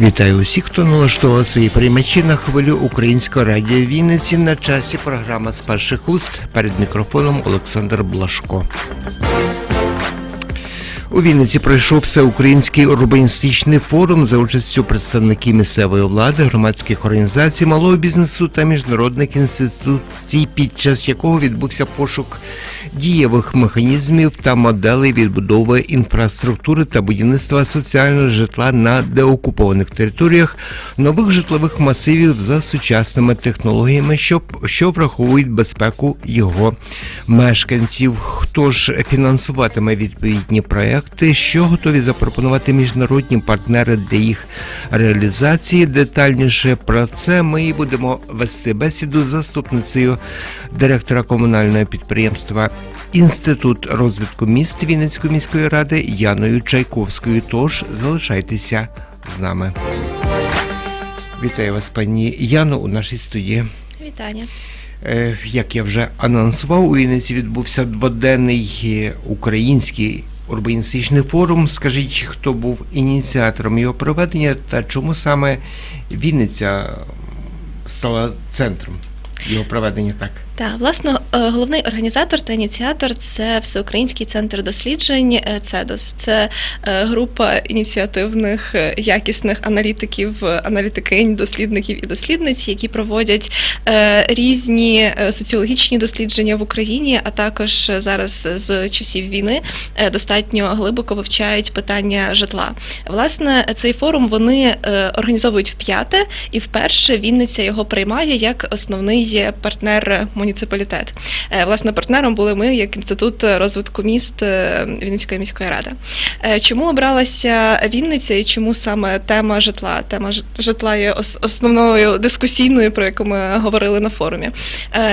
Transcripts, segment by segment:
Вітаю усіх, хто налаштував свої приймачі на хвилю українського радіо Вінниці на часі. Програма з перших уст перед мікрофоном Олександр Блашко. У Вінниці пройшов всеукраїнський урбаністичний форум за участю представників місцевої влади, громадських організацій, малого бізнесу та міжнародних інституцій, під час якого відбувся пошук дієвих механізмів та моделей відбудови інфраструктури та будівництва соціального житла на деокупованих територіях, нових житлових масивів за сучасними технологіями, що, що враховують безпеку його мешканців. Хто ж фінансуватиме відповідні проекти, що готові запропонувати міжнародні партнери для їх реалізації? Детальніше про це ми і будемо вести бесіду з заступницею директора комунального підприємства Інститут розвитку міст Вінницької міської ради Яною Чайковською. Тож залишайтеся з нами. Вітаю вас, пані Яно, у нашій студії. Вітання. Е, Як я вже анонсував, у Вінниці відбувся дводенний е, український урбаністичний форум. Скажіть, хто був ініціатором його проведення та чому саме Вінниця стала центром його проведення так? Так, власне, е, головний організатор та ініціатор це Всеукраїнський центр досліджень ЦЕДОС. Це е, група ініціативних е, якісних аналітиків, аналітикинь, дослідників і дослідниць, які проводять різні соціологічні дослідження в Україні, а також зараз з часів війни достатньо глибоко вивчають питання житла. Власне, цей форум вони організовують вп'яте, і вперше Вінниця його приймає як основний партнер муніципалітет. Е, Власне, партнером були ми як інститут розвитку міст е, Вінницької міської ради. Е, Чому обралася Вінниця і чому саме тема житла? Тема житла є основною дискусійною, про яку ми говорили на форумі.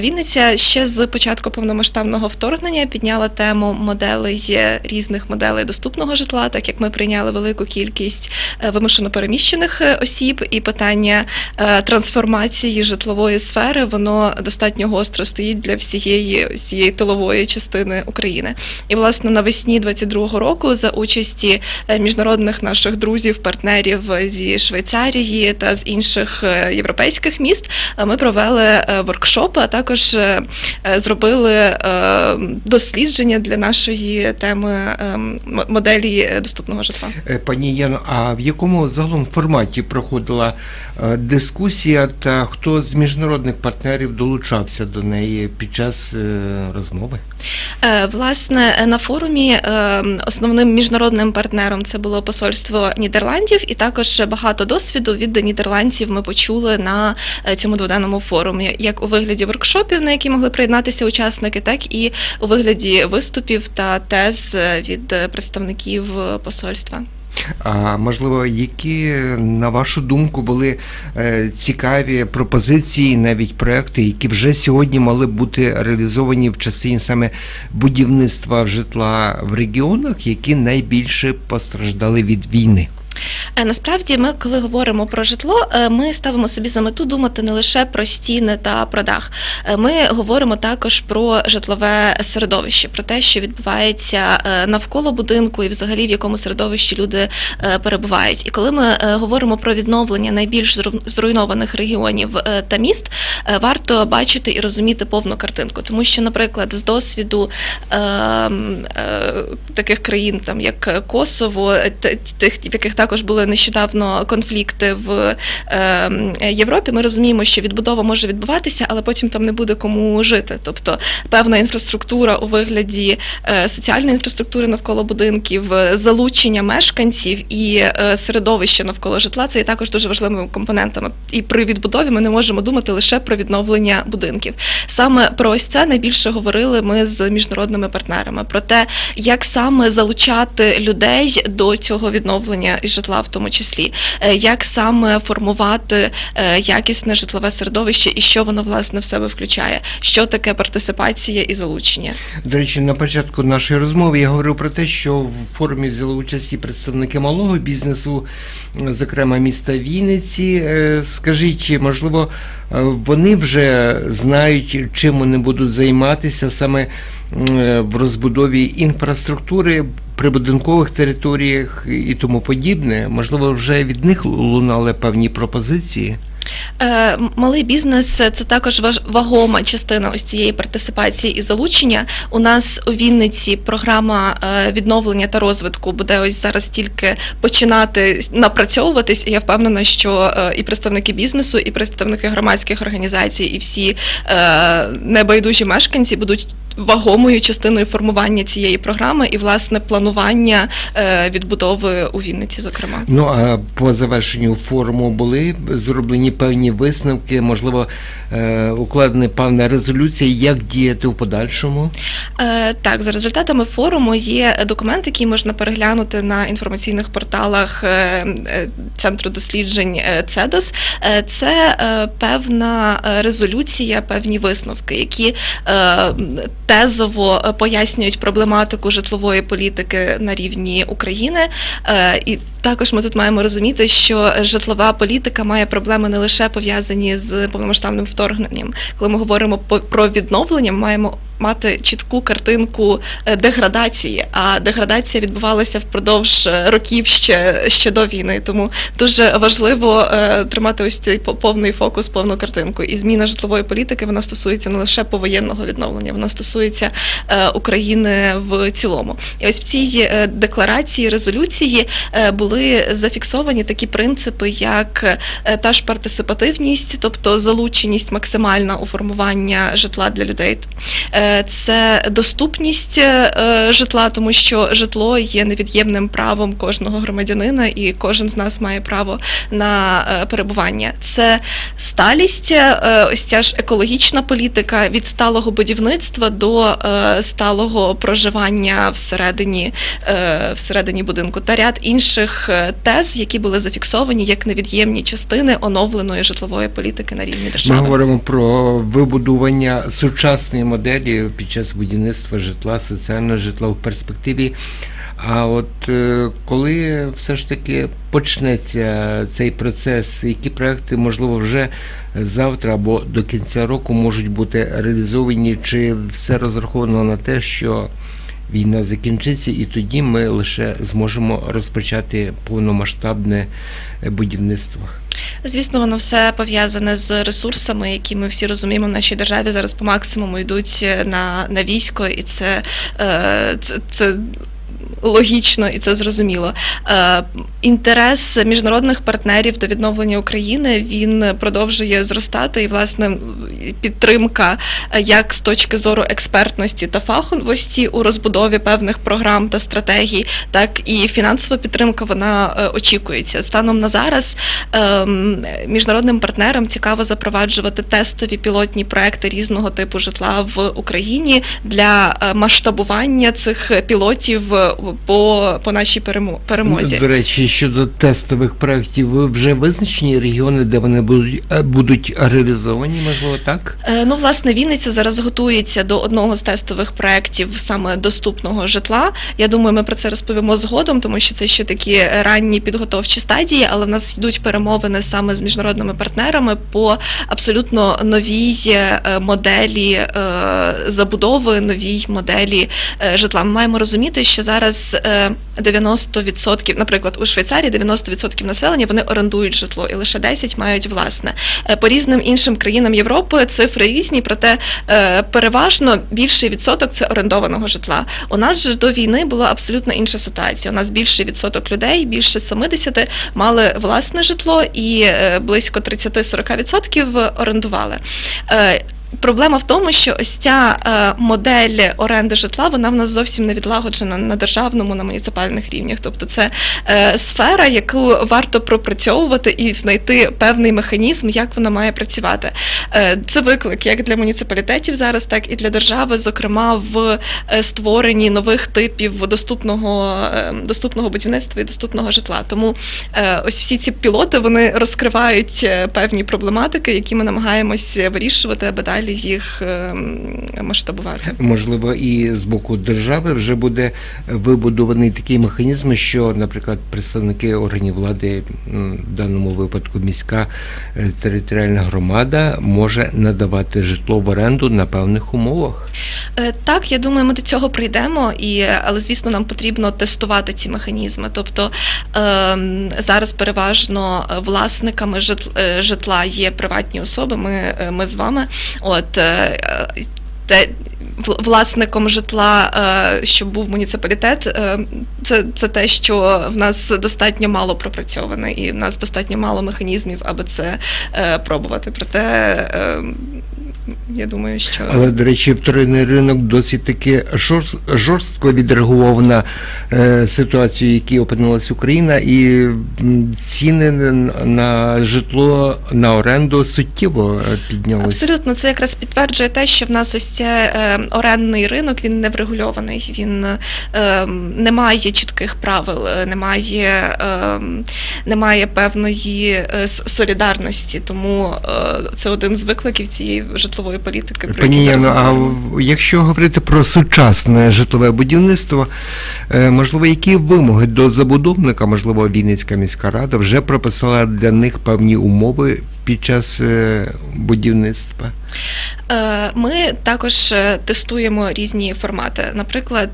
Вінниця ще з початку повномасштабного вторгнення підняла тему моделей різних моделей доступного житла, так як ми прийняли велику кількість вимушено переміщених осіб, і питання трансформації житлової сфери воно достатньо гостро стоїть для всієї всієї тилової частини України. І власне навесні 22-го року за участі е, міжнародних наших друзів, партнерів зі Швейцарії та з інших е, європейських міст е, ми провели е, воркшопи, а також е, е, зробили е, дослідження для нашої теми е, моделі е, доступного житла. Е, Пані Яно, а в якому загалом форматі проходила е, дискусія та хто з міжнародних партнерів долучався до неї під час е, розмови? Е, Власне, на форумі е, основним міжнародним партнером це було посольство Нідерландів, і також багато досвіду від нідерландців ми почули на цьому дводенному форумі, як у вигляді воркшопів, на які могли приєднатися учасники, так і у вигляді виступів та тез від представників посольства. А можливо, які, на вашу думку, були е, цікаві пропозиції, навіть проекти, які вже сьогодні мали бути реалізовані в частині саме будівництва житла в регіонах, які найбільше постраждали від війни? Е, Насправді, ми, коли говоримо про житло, е, ми ставимо собі за мету думати не лише про стіни та про дах. Е, Ми говоримо також про житлове середовище, про те, що відбувається навколо будинку і взагалі в якому середовищі люди перебувають. І коли ми говоримо про відновлення найбільш зруйнованих регіонів та міст, варто бачити і розуміти повну картинку, тому що, наприклад, з досвіду е, м, е, таких країн, там як Косово, тих, в яких також були нещодавно конфлікти в е, Європі, ми розуміємо, що відбудова може відбуватися, але потім там не буде кому жити. Тобто певна інфраструктура у вигляді е, соціальної інфраструктури навколо будинків, е, залучення мешканців і е, середовище навколо житла це є також дуже важливими компонентами. І при відбудові ми не можемо думати лише про відновлення будинків. Саме про ось це найбільше говорили ми з міжнародними партнерами про те, як саме залучати людей до цього відновлення і житла, в тому числі, е, як саме формувати е, якісне житлове середовище і що воно власне в себе включає, що таке партисипація і залучення. До речі, на початку нашої розмови я говорив про те, що в форумі взяли участь і представники малого бізнесу, зокрема міста Вінниці. Е, Скажіть, можливо, вони вже знають, чим вони будуть займатися саме е, в розбудові інфраструктури, прибудинкових територіях і тому подібне. Можливо, вже від них лунали певні пропозиції. Е, Малий бізнес це також вагома частина ось цієї партисипації і залучення. У нас у Вінниці програма е, відновлення та розвитку буде ось зараз тільки починати напрацьовуватись. І я впевнена, що е, і представники бізнесу, і представники громадських організацій, і всі небайдужі мешканці будуть. Вагомою частиною формування цієї програми і власне планування е, відбудови у Вінниці, зокрема. Ну а по завершенню форуму були зроблені певні висновки, можливо, е, укладена певна резолюція, як діяти в подальшому. Е, Так, за результатами форуму є документ, який можна переглянути на інформаційних порталах Центру досліджень ЦЕДОС. Це певна резолюція, певні висновки, які тезово е, пояснюють проблематику житлової політики на рівні України. Е, І також ми тут маємо розуміти, що житлова політика має проблеми не лише пов'язані з повномасштабним вторгненням. Коли ми говоримо про відновлення, ми маємо мати чітку картинку е, деградації. А деградація відбувалася впродовж е, років ще, ще до війни. Тому дуже важливо е, тримати ось цей по- повний фокус, повну картинку. І зміна житлової політики вона стосується не лише повоєнного відновлення, вона стосується України в цілому. І ось в цій декларації резолюції були зафіксовані такі принципи, як та ж партисипативність, тобто залученість максимальна у формування житла для людей. Це доступність е, житла, тому що житло є невід'ємним правом кожного громадянина, і кожен з нас має право на е, перебування. Це сталість, е, ось ця ж екологічна політика від сталого будівництва до сталого проживання всередині, всередині будинку та ряд інших тез, які були зафіксовані як невід'ємні частини оновленої житлової політики на рівні Ми держави. говоримо про вибудування сучасної моделі під час будівництва житла, соціального житла в перспективі. А от е, коли все ж таки почнеться цей процес, які проекти, можливо, вже завтра або до кінця року можуть бути реалізовані, чи все розраховано на те, що війна закінчиться, і тоді ми лише зможемо розпочати повномасштабне е, будівництво. Звісно, воно все пов'язане з ресурсами, які ми всі розуміємо в нашій державі зараз по максимуму йдуть на, на військо, і це, е, це, це логічно і це зрозуміло. Е, інтерес міжнародних партнерів до відновлення України він продовжує зростати, і власне підтримка е, як з точки зору експертності та фаховості у розбудові певних програм та стратегій, так і фінансова підтримка вона е, очікується. Станом на зараз ем, міжнародним партнерам цікаво запроваджувати тестові пілотні проекти різного типу житла в Україні для масштабування цих пілотів по, по нашій перемо- перемозі. До речі, щодо тестових проєктів, ви вже визначені регіони, де вони будуть, е, будуть реалізовані, можливо, так? Е, Ну, власне, Вінниця зараз готується до одного з тестових проєктів саме доступного житла. Я думаю, ми про це розповімо згодом, тому що це ще такі ранні підготовчі стадії, але в нас йдуть перемовини саме з міжнародними партнерами по абсолютно новій е, моделі е, забудови, новій моделі житла. Ми маємо розуміти, що зараз е, 90%, наприклад, у Швейцарії 90% населення вони орендують житло, і лише 10 мають власне. Е, По різним іншим країнам Європи цифри різні, проте е, переважно більший відсоток це орендованого житла. У нас же до війни була абсолютно інша ситуація. У нас більший відсоток людей, більше 70 мали власне житло, і е, близько 30-40% орендували. Проблема в тому, що ось ця е, модель оренди житла вона в нас зовсім не відлагоджена на державному, на муніципальних рівнях. Тобто це е, сфера, яку варто пропрацьовувати і знайти певний механізм, як вона має працювати. Е, це виклик як для муніципалітетів зараз, так і для держави, зокрема в створенні нових типів доступного, доступного будівництва і доступного житла. Тому ось всі ці пілоти вони розкривають певні проблематики, які ми намагаємось вирішувати, аби далі далі їх ем, масштабувати. Можливо, і з боку держави вже буде вибудований такий механізм, що, наприклад, представники органів влади, в даному випадку міська е, територіальна громада, може надавати житло в оренду на певних умовах. Е, Так, я думаю, ми до цього прийдемо, і але звісно, нам потрібно тестувати ці механізми. Тобто ем, зараз переважно е, власниками житл- житла є приватні особи. Ми, ми з вами. От е, е, те. Власником житла, що щоб був муніципалітет, е, це, це те, що в нас достатньо мало пропрацьоване, і в нас достатньо мало механізмів, аби це е, пробувати. Проте е, я думаю, що Але, до речі, вторинний ринок досить таки жорст, жорстко відреагував на е, ситуацію, в якій опинилась Україна, і ціни на- житло на оренду суттєво е, піднялися. Абсолютно, це якраз підтверджує те, що в нас ось це е, орендний ринок, він не врегульований, він е, не має чітких правил, е, немає, е, немає певної е, солідарності. Тому е, це один з викликів цієї житлової політики. про Пані Яно, а якщо говорити про сучасне житлове будівництво, е, можливо, які вимоги до забудовника, можливо, Вінницька міська рада вже прописала для них певні умови під час е, будівництва? Е, Ми також е, тестуємо різні формати. Наприклад,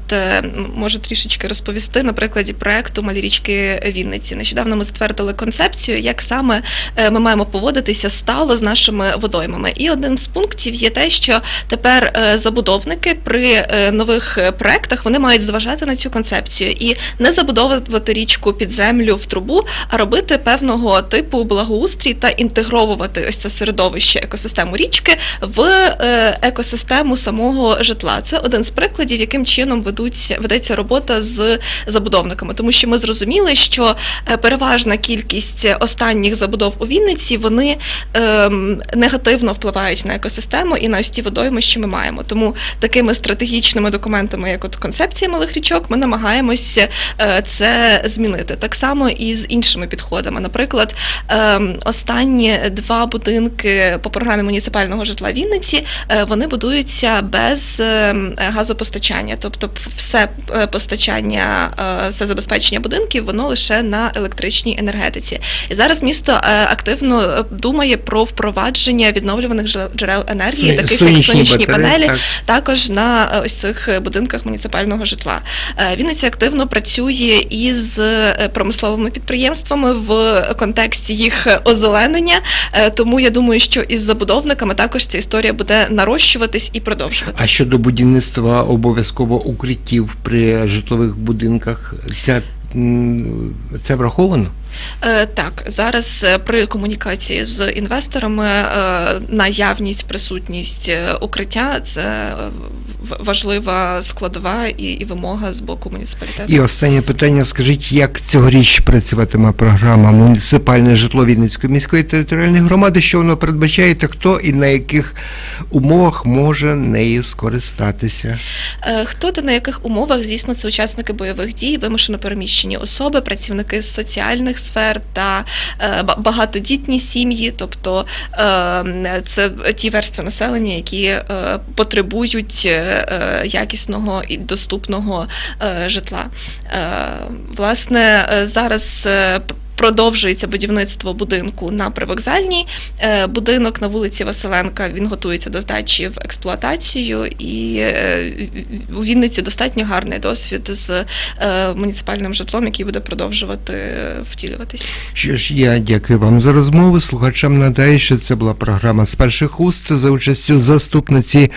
можу трішечки розповісти на прикладі проекту Малі річки Вінниці. Нещодавно ми затвердили концепцію, як саме ми маємо поводитися стало з нашими водоймами. І один з пунктів є те, що тепер забудовники при нових проектах вони мають зважати на цю концепцію і не забудовувати річку під землю в трубу, а робити певного типу благоустрій та інтегровувати ось це середовище екосистему річки в е, екосистему самого житла. Це один з прикладів, яким чином ведуться ведеться робота з забудовниками, тому що ми зрозуміли, що е, переважна кількість останніх забудов у Вінниці вони ем, негативно впливають на екосистему і на ось ті водойми, що ми маємо. Тому такими стратегічними документами, як от концепція малих річок, ми намагаємося е, це змінити. Так само і з іншими підходами. Наприклад, ем, останні два будинки по програмі муніципального житла Вінниці е, вони будуються без ем, газопостачання, тобто все е, постачання, е, все забезпечення будинків, воно лише на електричній енергетиці. І зараз місто е, активно е, думає про впровадження відновлюваних джерел- енергії, Сонячні таких як сонячні батареї, панелі, так. також на е, ось цих е, будинках муніципального житла. Е, Вінниця активно працює із е, промисловими підприємствами в контексті їх озеленення. Е, Тому я думаю, що із забудовниками також ця історія буде нарощуватись і продовжуватись. А щодо будівництва обов'язково укриттів при житлових будинках, ця, це враховано? Е, Так, зараз е, при комунікації з інвесторами е, наявність, присутність укриття це важлива складова і, і вимога з боку муніципалітету. І останнє питання: скажіть, як цьогоріч працюватиме програма муніципальне житло Вінницької міської територіальної громади? Що воно передбачає, та хто і на яких умовах може нею скористатися? Хто та на яких умовах, звісно, це учасники бойових дій, вимушено переміщені особи, працівники соціальних сфер та е, багатодітні сім'ї, тобто е, це ті верстви населення, які е, потребують якісного і доступного житла. Власне, зараз. Продовжується будівництво будинку на привокзальній. Е, Будинок на вулиці Василенка він готується до здачі в експлуатацію, і е, у Вінниці достатньо гарний досвід з е, муніципальним житлом, який буде продовжувати втілюватись. Що ж, я дякую вам за розмову. Слухачам надаю, що це була програма з перших уст за участю заступниці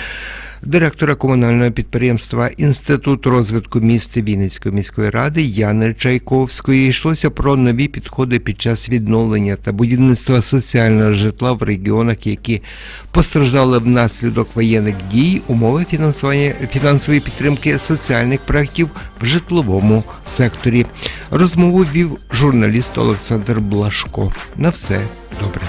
директора комунального підприємства Інститут розвитку міст Вінницької міської ради Яни Чайковської. Йшлося про нові підходи під час відновлення та будівництва соціального житла в регіонах, які постраждали внаслідок воєнних дій, умови фінансування фінансової підтримки соціальних проєктів в житловому секторі. Розмову вів журналіст Олександр Блашко. На все добре.